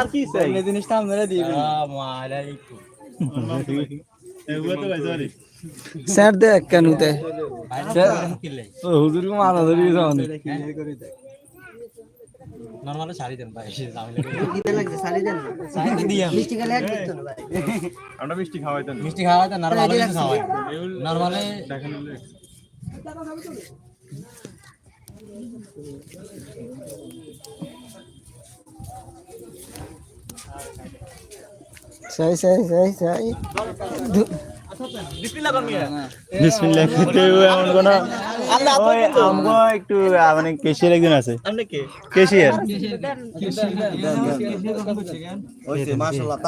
আর কি চাই? জিনিসটা আমরা দিয়ে স্যার দেখ কেন তে। হুজুর কো মাথা ধরে আমাদের নরমালি শাড়ি দেন ভাই দিতে লাগছে সালি দেন মিষ্টি খেলে এক দিত না ভাই। আমরা মিষ্টি খাওয়াইতাম মিষ্টি খাওয়া তো নরমালি কিছু খাওয়াই। নরমালি সাই সাই সাই সাই বিসমিল্লাহ খেতে এমন কোন ওই আমগো একটু মানে কেশিয়ার একজন আছে। কেশিয়ার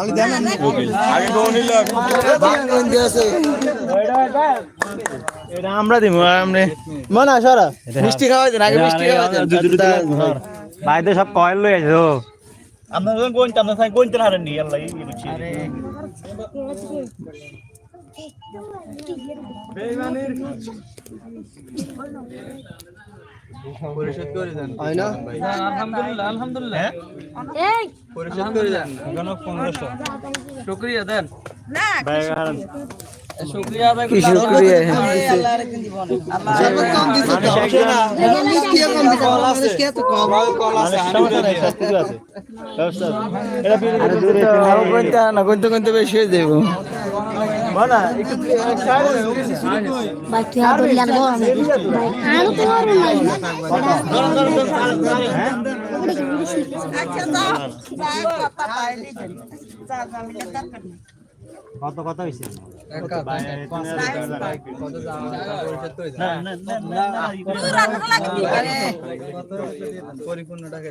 আগে কোন নিল গঞ্জি আছে এটা আমরা দিমু আমরা মনা সরা। মিষ্টি খাওয়া দেন আগে মিষ্টি খাওয়া দেন। বাইরে সব কয়েল লই আছে আমরা যখন কোনটা আমরা সাই কোনটা হারেন নি আল্লাহ এই বুঝছি। পরিশোধ করে দেন। হয় না? আলহামদুলিল্লাহ আলহামদুলিল্লাহ। এই। পরিশোধ করে দেন। জন 1500 শুকরিয়া দেন। আরে আরও না বেশি হয়ে যাইব মনা কত কত না পরিপূর্ণ টাকা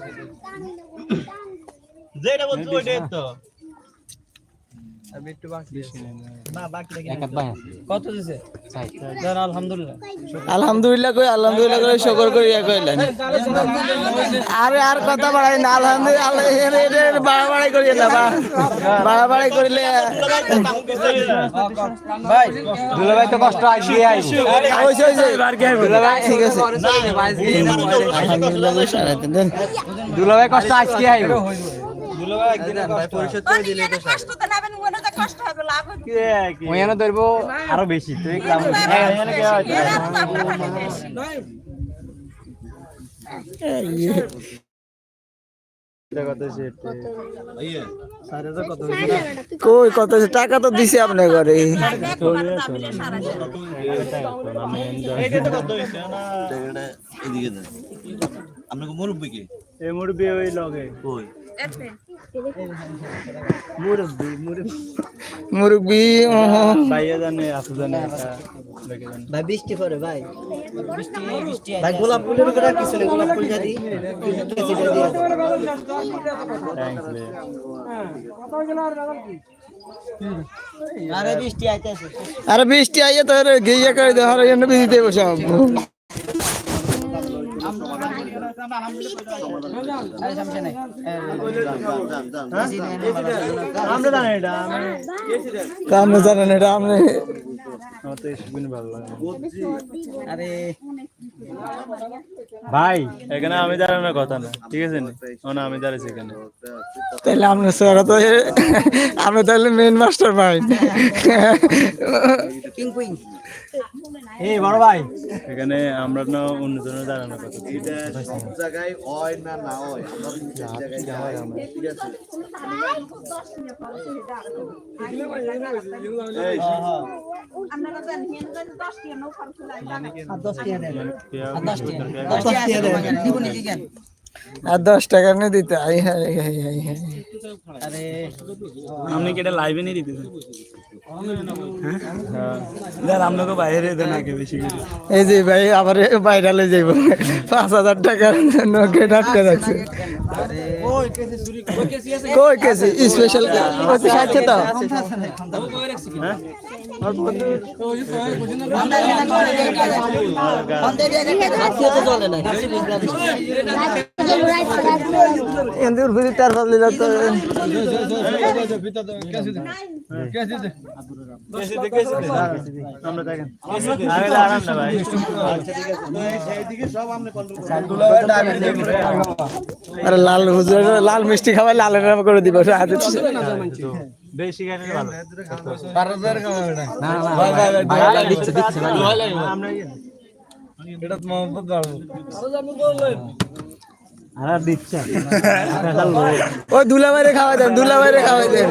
যেটা বলছো ওইটাই তো। আমি একটু বাকি আছে। না। বাকি কত দিছে? স্যার আলহামদুলিল্লাহ। আলহামদুলিল্লাহ কই আলহামদুলিল্লাহ করে শুকর করি ইয়া কইলেন আরে আর কথা বাড়াই না আলহামদুলিল্লাহ আল্লাহ এর এর এর বাড়াবাড়ি করি না বা। করিলে ভাই দুলা ভাই তো কষ্ট আইসি আইসি। হইছে হইছে ঠিক আছে। আলহামদুলিল্লাহ দুলা ভাই কষ্ট আইসি আইবো। দেন ভাই পরিশোধ করে দিলে তো কষ্ট তো নেবেন মনে ধরবো আরও বেশি তুই কই কত টাকা তো দিছে আপনার ঘরে। আপনাকে মুরব্বী কি? এই মুরবি ওই লগে। কই? মুরব্বি ভাই বৃষ্টি পড়ে ভাই। ভাই গোলাপ ফুলের উপরে কিছু নেই গোলাপ ফুল যদি আরে বৃষ্টি আইতেছে। আরে বৃষ্টি আইয়ে তো গিয়ে করে দে হরে এনে বিজি আমরা আমার ভাই এখানে আমি দাঁড়ানোর কথা না ঠিক আছে আমি দাঁড়াইছি এখানে তাহলে আপনার স্যার তো আপনি তাহলে মেন মাস্টার কুইং এই বড় ভাই। এখানে আমরা না অন্যজনের দাঁড়ানোর কথা আপনারা জানেন এনে যদি 10 টি নৌ খরচ লাগে আর দশ টাকা দেন। পেঁয়াজ, আর দশ টাকা পেঁয়াজ, দশ টাকা দেন। দিব নাকি কেন আর দশ টাকা নিয়ে দিতে আই হাই হাই হাই হাই আপনি কি এটা লাইভে নিয়ে দিতেছেন? হ্যাঁ। আপনাকে বাইরে দেন আগে বেশি এই যে ভাই আবার বাইরালে যাইব। পাঁচ হাজার টাকার জন্য গেট আটকে রাখছে। কই কেসি? স্পেশাল তো? এন্দুর ভিতরে তার বদলে আরে দাঁড়ান না ভাই আরে লাল হুজুর লাল মিষ্টি খাবার লালের নাম করে দিব হাতে বেশি গানে ভালো আমরা আর দিচ্ছে ও দুলা বাইরে খাওয়াই দেন দুলা বাইরে খাওয়াই দেন।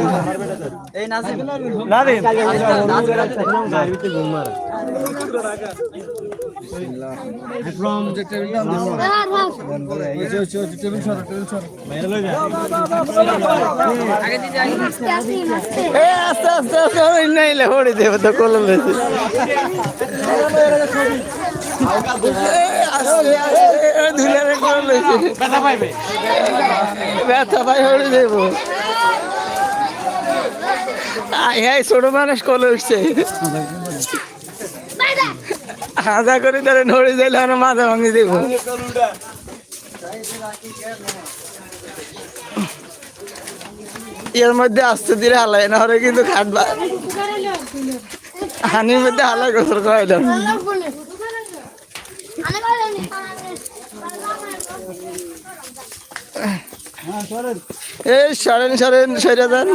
এই নাসিম না রে এ আস্তে আস্তে আস্তে ওই নাইলে হড়ি দেব তো কলম লেছে এই ছোট মানুষ কলে উঠছে হাজা করে তারা নড়ে যাইলে আমরা মাথা ভাঙি দেবো এর মধ্যে আস্তে ধীরে হালাই না হলে কিন্তু খাটবা হানির মধ্যে হালাই গোসল করাইলাম এই সরেন সরেন সরে যান।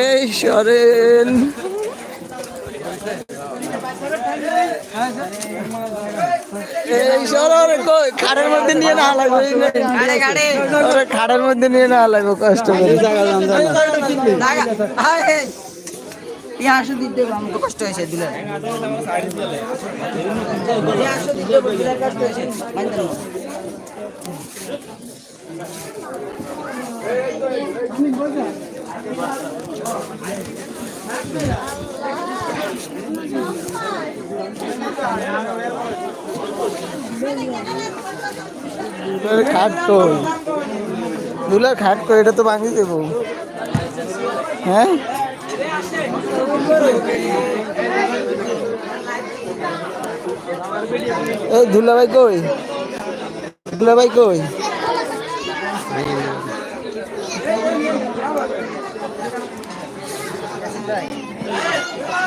এই সরেন খাড়ের মধ্যে নিয়ে না লাগবে খাড়ের মধ্যে নিয়ে না লাগবে কষ্ট করে। ইয়াশো দিতে আমাকে কষ্ট হয়েছে দিতে কষ্ট না। খাট কই দুলার খাট কই এটা তো ভাঙি দেবো। হ্যাঁ? এই দুলাভাই কই? দুলাভাই কই?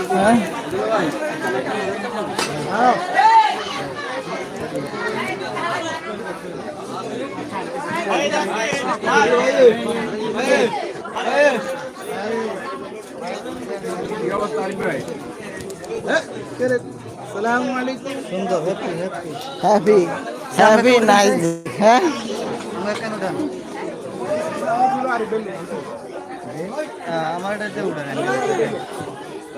হ্যাঁ হ্যাপি হ্যাপি নাইস হ্যাঁ আমরা কেন উঠান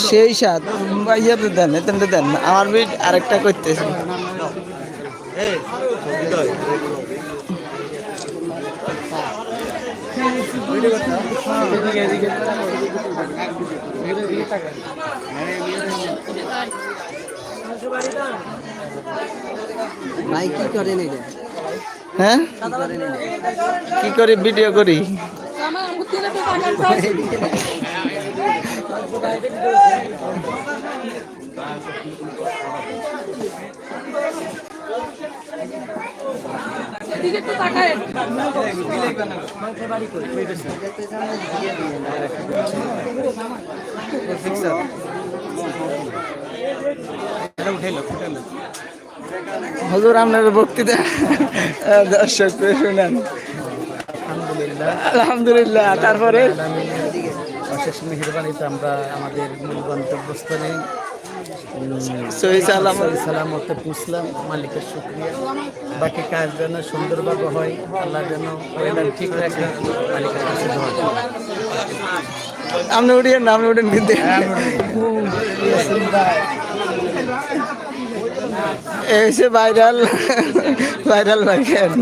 সেই সাত ইয়েতে দেন এতে দেন আমার বিট আরেকটা করতেছে। ভাই কি করেন এটা? হ্যাঁ? কি করি ভিডিও করি? হুজুর আপনার বক্তৃতা দর্শক শুনেন। আলহামদুলিল্লাহ। তারপরে? অশেষ মেহরবানিতে আমরা আমাদের মূল গন্তব্যস্থলে সহি সালামত পুষলাম। মালিকের শুক্রিয়া। বাকি কাজ যেন সুন্দরভাবে হয় আল্লাহ যেন ওয়েদার ঠিক রাখে মালিকের কাছে দোয়া আপনি উঠিয়েন না আপনি উঠেন কিন্তু। এসে ভাইরাল ভাইরাল ভাইরাল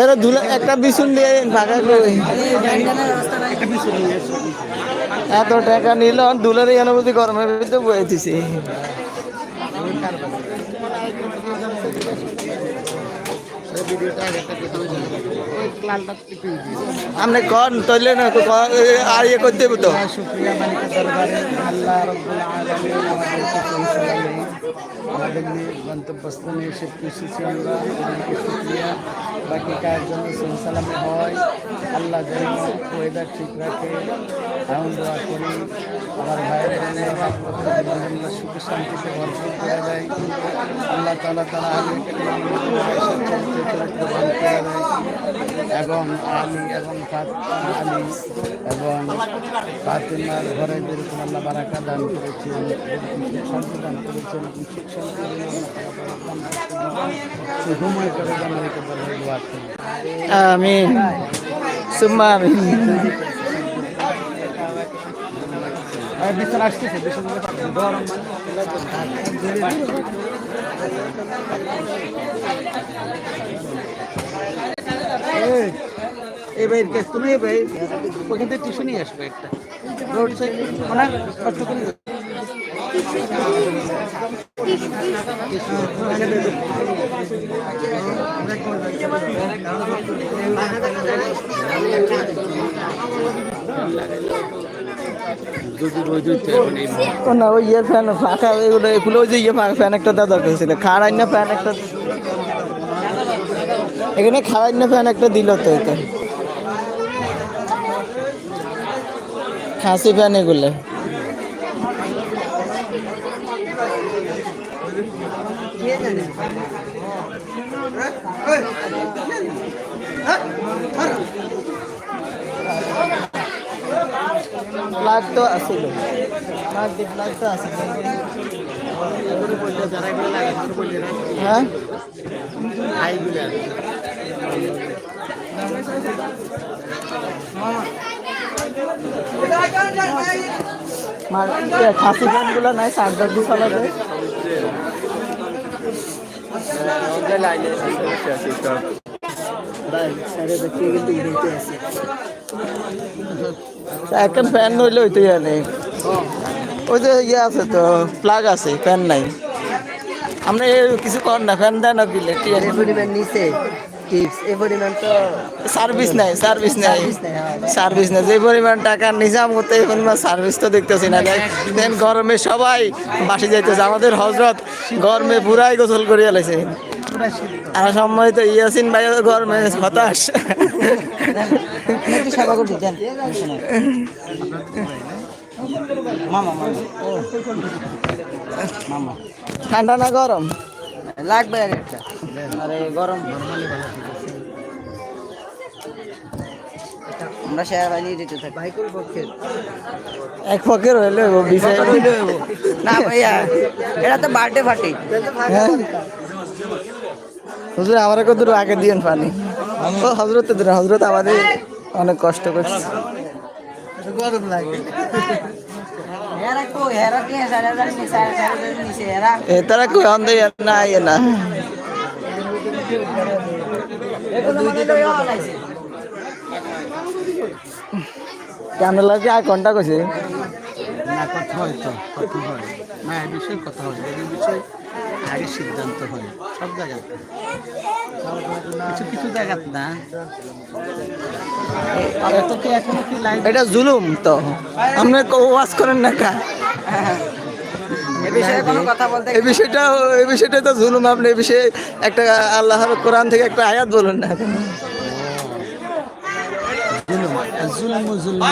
এরা ধুলা, একটা বিছুন দিয়ে ফাঁকা করে এত টাকা নিল দুলার অনুভূতি গরমের ভিতরে বয়ে দিছে। আপনি কন, তৈলে না আর ইয়ে করতে তো? আল্লাহ আমাদের গন্তব্যস্থানে এসে পৌঁছেছি আমরা ওনাকে শুক্রিয়া বাকি কাজ যেন সালামে হয় আল্লাহ যেন ওয়েদার ঠিক রাখে এমন দোয়া করি আমার ভাইয়ের জীবনটা সুখ শান্তিতে ভরপুর করে দেয় আল্লাহ তালা তারা আগে এবং আলী এবং আলী এবং ফাতেমার ঘরে যেরকম আল্লাহ বারাকা দান করেছেন শান্তি দান করেছেন। সুখময় করে দোয়া আমিন। সুম্মা বিছানা আসতেছে বিছানা গরম এই ভাই তুমি, এই ভাই ওখান থেকে টিউশনই আসবে একটা। রোড সাইড মানে কষ্ট করে না, ওই ইয়ের ফ্যান ফাঁকা, এগুলো এগুলো ওই যে ইয়ে ফ্যান একটা দেওয়া দরকার খাড়াই না ফ্যান একটা এখানে খাড়াই না ফ্যান একটা দিল তো এটা। খাসি ফ্যান এগুলো। হ্যাঁ? খাসি ফ্যানগুলো নাই চার্জার দিয়ে চালাবে এখন ফ্যান নইলে হইতে জানে ওই যে ইয়ে আছে তো প্লাগ আছে ফ্যান নাই। আমরা কিছু কর না ফ্যান দেয় না পরিমাণ নিচে টিপস এই পরিমাণ তো সার্ভিস নাই সার্ভিস নাই। Service নাই, হ্যাঁ। সার্ভিস নাই যে পরিমাণ টাকা নিজাম করতে এই পরিমাণ সার্ভিস তো দেখতেছি না। দেন গরমে সবাই বাসি যাইতেছে। আমাদের হজরত গরমে পুরাই গোসল করিয়া লাইছে। আর সময় তো ইয়াসিন ভাই গরমে হতাশ। ঠান্ডা না গরম? লাগবে আর একটা। আরে গরম। আমরা শেয়ার বানিয়ে দিতে থাকি। ভাইকুল পক্ষে এক পকের হইলে বিষয় না ভাইয়া এটা তো বার্থডে পার্টি হ্যাঁ। হুজুর আমার কত আগে দিয়েন পানি? ও হজরত দিন হজরত আমাদের অনেক কষ্ট করছে। গরম লাগে। তারা কই অন্ধ না ইয়ে না এগুলো মানে লইয়া লাইছে ক্যামেরা কি আর ঘণ্টা কইছে না কথা হয় তো কথা হয়। না এই বিষয়ে কথা হয় এই বিষয়ে আগে সিদ্ধান্ত হয়। সব জায়গাতে। কিছু কিছু জায়গাতে না। এত কি এখনও কি লাইন এটা জুলুম তো। আপনি ওয়াজ করেন না কা। এ বিষয়ে কোনো কথা বলতে এই বিষয়টা এই বিষয়টা তো জুলুম। আপনি এই বিষয়ে একটা আল্লাহর কোরআন থেকে একটা আয়াত বলুন না। জুলুম জুলুম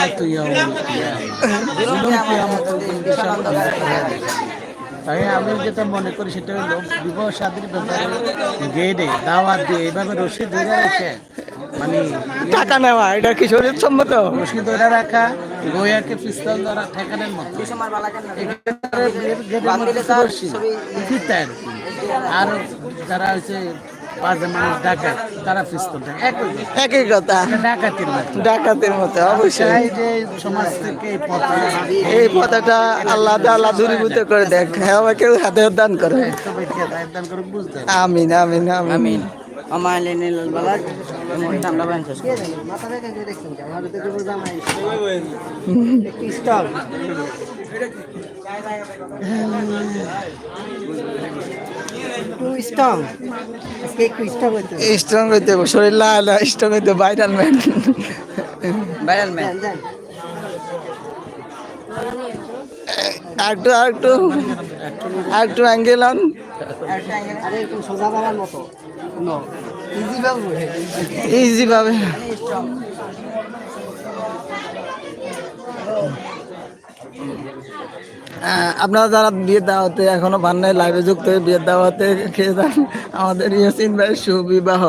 তাই আমি যেটা মনে করি সেটা হলো বিবাহ সাদীর ব্যাপারে গেটে দাওয়াত দিয়ে এইভাবে রশি ধরে রাখে মানে টাকা নেওয়া এটা কি শরীর সম্মত? রশি ধরে রাখা গোয়াকে পিস্তল ধরা ঠেকানের মতো। আর যারা হচ্ছে মানুষ তারা পিস্তল একই কথা। ডাকাতির মতো। ডাকাতের মতো অবশ্যই। যে সমাজ থেকে এই পথে এই কথাটা আল্লাহ দূরীভূত করে দেখ। হ্যাঁ কেউ হাতে দান করে। আমিন আমিন আমিন। আমরা একটু একটু স্ট্রং আজকে একটু স্ট্রং হইতে হবে। স্ট্রং হইতে হবে, শরীর লাল স্ট্রং হইতে ভাইরাল ম্যান ভাইরাল ম্যান। আরেকটু আরেকটু। আরেকটু অ্যাঙ্গেল অন সোজা বাবার মতো। ইজি বাবু ইজি ভাবে। আপনারা যারা বিয়ের দাওয়াতে এখনও ভান নাই লাইভে যুক্ত হয়ে বিয়ের দাওয়াতে খেয়ে যান। আমাদের ইয়াসিন ভাই সুবিবাহ।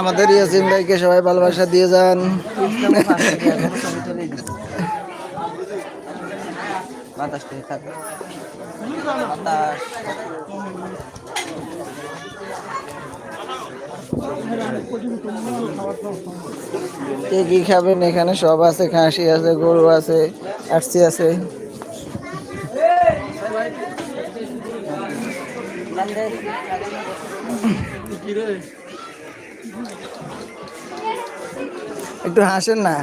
আমাদের ইয়াসিন ভাইকে সবাই ভালোবাসা দিয়ে যান। বাতাস থেকে। খাবে বাতাস। কে কি খাবেন এখানে? সব আছে, খাসি আছে, গরু আছে আরসি আছে। একটু হাসেন না?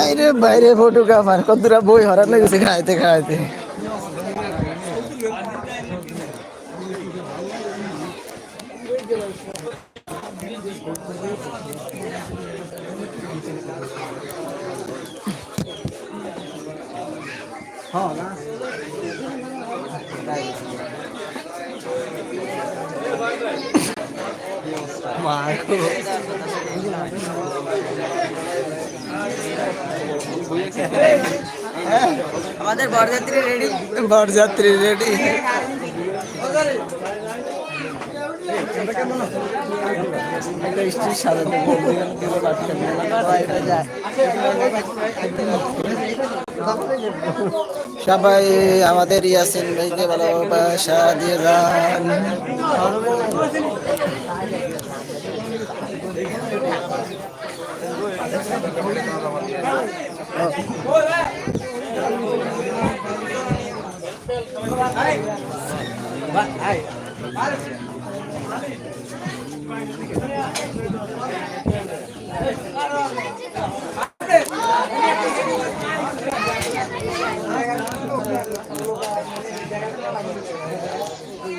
আরে বাইরে ফটো কামার কতটা বই হরান লেগেছে খাইতে খাইতে। আমাদের বরযাত্রী রেডি বরযাত্রী রেডি। সবাই আমাদের ইয়াসিন ভাইকে ভালোবাসা দিয়ে যান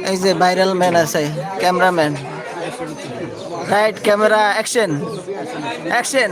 এই যে ভাইরাল ম্যান আছে cameraman right camera action action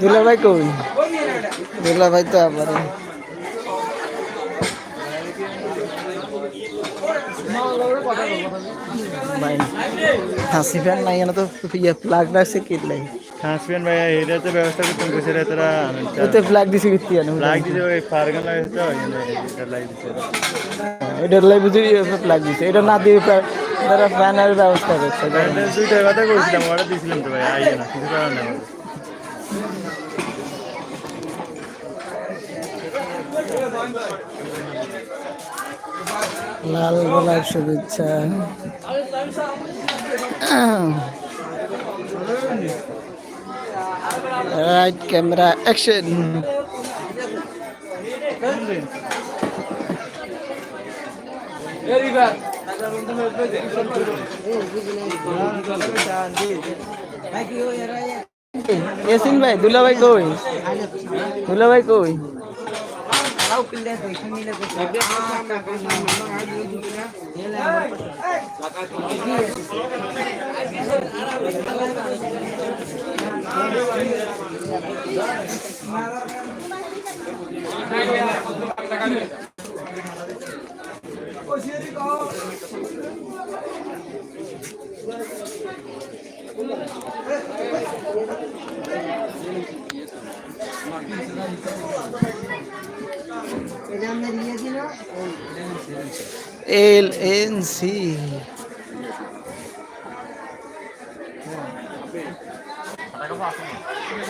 दुर्ला भाई को दुर्ला भाई तो आप हाँ सिर्फ़ नहीं है ना तो ये प्लाग से किट ট্রান্সপেরেন্ট ভাই এটা তো ব্যবস্থা করতাম কইছে রে তোরা ওতে প্লাগ দিছি কিত্তি আনো লাগ দিছে ওই ফারগান লাগে তো এটা লাগ দিছে এটা লাই বুঝি প্লাগ দিছে। এটা না দিয়ে তারা ফ্যানের ব্যবস্থা করছে দুইটা কথা কইছিলাম অর্ডার দিছিলাম তো ভাই আইয়ে না কিছু করার নাই। লাল গোলাপ শুভেচ্ছা। রাইট ক্যামেরা অ্যাকশন ইয়াসিন ভাই দুলা ভাই কই দুলা ভাই কই এল এন সি বলছি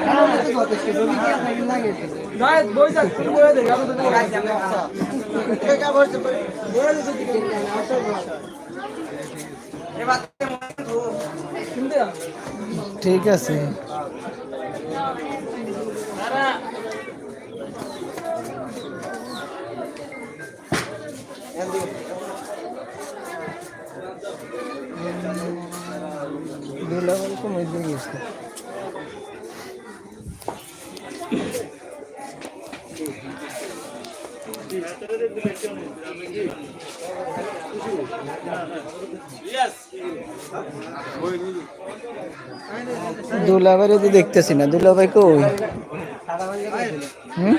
না হলে তো যথেষ্ট রবি কি আপনার লাগে ঠিক আছে দুলাভাই কমে দুলাভাই তো দেখতেছি না। দুলাভাই কই? হুম?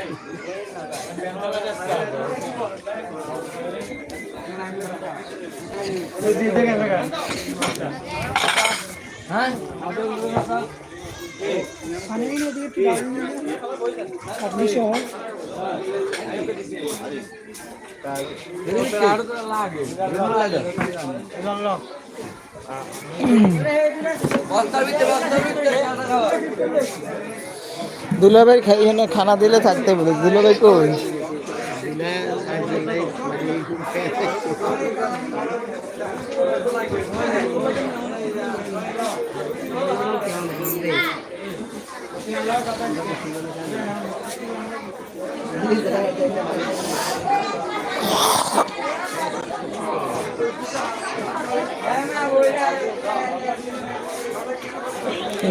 দুলাভাই খাই এখানে খানা দিলে থাকতে বলে। দুলাভাই কই?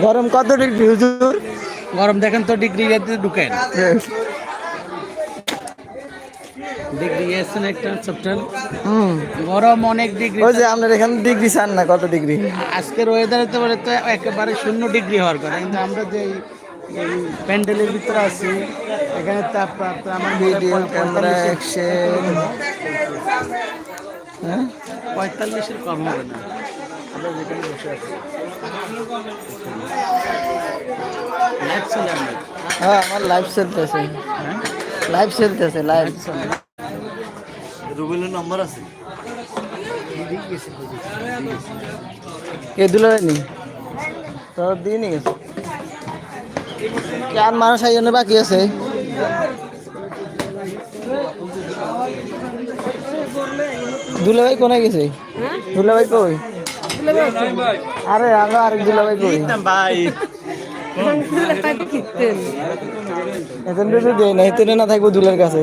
গরম কত ডিগ্রি হুজুর? গরম দেখেন তো ডিগ্রি ঢুকেন। ডিগ্রি এসেন একটা চ্যাপ্টার হুম। গরম অনেক ডিগ্রি ওই যে আপনার এখানে ডিগ্রি চান না কত ডিগ্রি? আজকের ওয়েদারে তো বলে তো একেবারে শূন্য ডিগ্রি হওয়ার কথা। কিন্তু আমরা যে প্যান্ডেলের ভিতরে আছি এখানে তাপমাত্রা আমার মনে হয় ভিডিও ক্যামেরা অ্যাকশন হ্যাঁ পঁয়তাল্লিশের কম হবে না আমরা যেখানে বসে আছি লাইভ চলে আমরা হ্যাঁ আমার লাইভ চলতেছে লাইভ চলতেছে লাইভ রুবেলের নাম্বার আছে কে দিল নি তো দিয়ে নি গেছে আর মানুষ এই জন্য বাকি আছে। দুলাভাই কোনে গেছে? দুলাভাই কই? আরে, আমরা আরেক দুলাভাই কই? ভাই না দুলার কাছে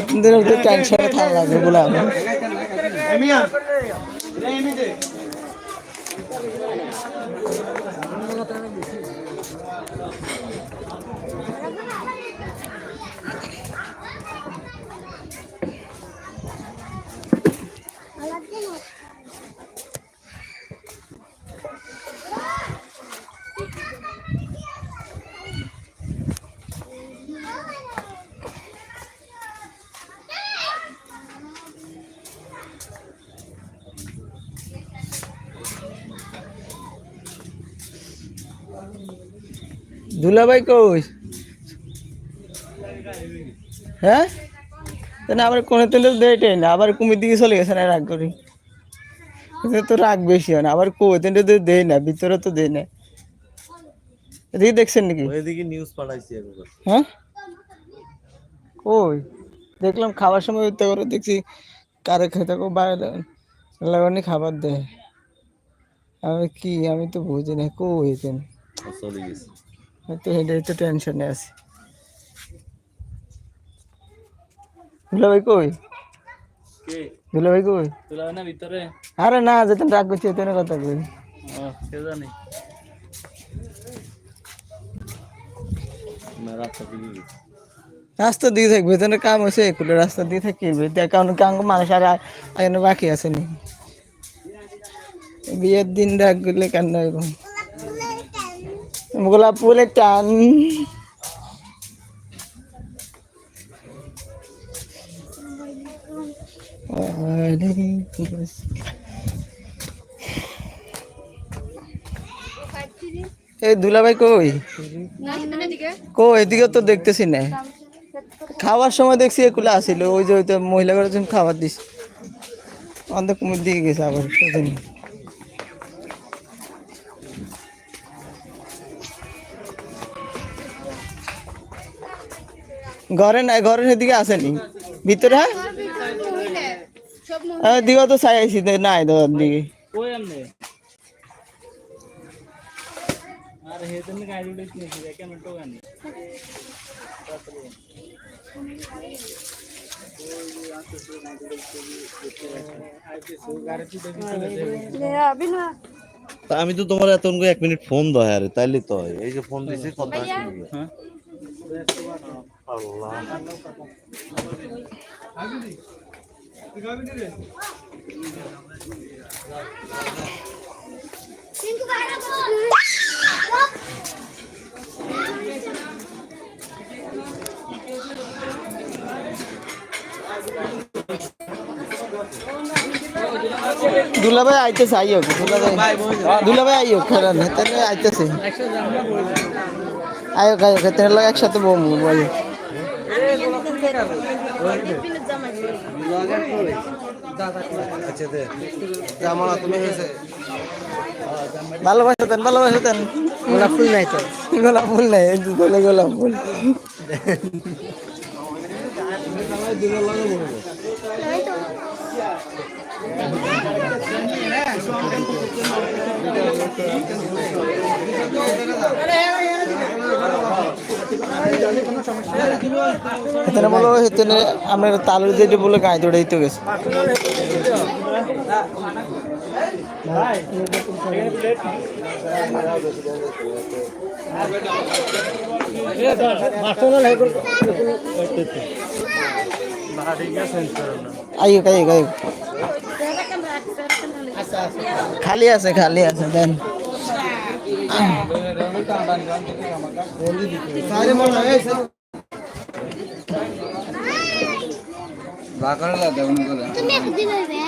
আপনাদের একটু টেনশনে থাকা লাগবে বলে আমি দুলাভাই কই হ্যাঁ? তাহলে আবার কোনো তেলে দেয়টাই না আবার কুমির দিকে চলে গেছে না রাগ করি? তো রাগ বেশি হয় না। আবার তেলে তো দেয় না ভিতরে তো দেয় না। এদিকে দেখছেন নাকি? এদিকে নিউজ পাঠাইছি হ্যাঁ? কই? দেখলাম খাবার সময় উঠতে করে দেখছি কারে খেতে কো বাইরে লাগানি খাবার দেয়। আমি কি? আমি তো বুঝি না। কই এখান? চলে গেছে। তো এটাই তো টেনশনে আছি। দুলাভাই কই? কে? দুলাভাই কই? তুলা না ভিতরে? আরে না যেতেন রাগ করছি তেনে কথা কই। ও জানি? রাস্তা দিয়ে থাকবে তেনে কাম হয়েছে একুলে রাস্তা দিয়ে থাকি কারণ কাম মানুষ আর এখানে বাকি আছে নি। বিয়ের দিন রাগ করলে কান্না এরকম? গোলাপ ফুলের টান। এই দুলাভাই কই? কো এদিকে তো দেখতেছি না। খাওয়ার সময় দেখছি এগুলো আসিল। ওই যে ওইটা মহিলা করে খাবার দিস অন্ধ কুমির দিকে গেছে আবার ঘরে নাই ঘরের সেদিকে আসেনি। ভিতরে হ্যাঁ? হ্যাঁ তো চাই আইসি নাই দাদার দিকে। আমি তো তা আমি তো তোমার এত এক মিনিট ফোন দয় আরে তাইলে তো এই যে ফোন দিছি কথা আল্লাহ দুলাভাই আইতেছে আইও দুলাভাই। দুলাভাই আইও খেলা না তাহলে আইতেছে আইও তাহলে লাগে একসাথে বমু বলো ভালোবাসা দেন ভালোবাসা দেন। গোলাপ ফুল নাই তো। গোলাপ ফুল নাই গোলাপ ফুল। এখানে বলো এখানে আমরা তালুর দিয়ে বলে গায়ে দৌড়ে দিতে গেছে আইও আইও আইও। খালি আছে খালি আছে দেন। তুমি একদিন হইবে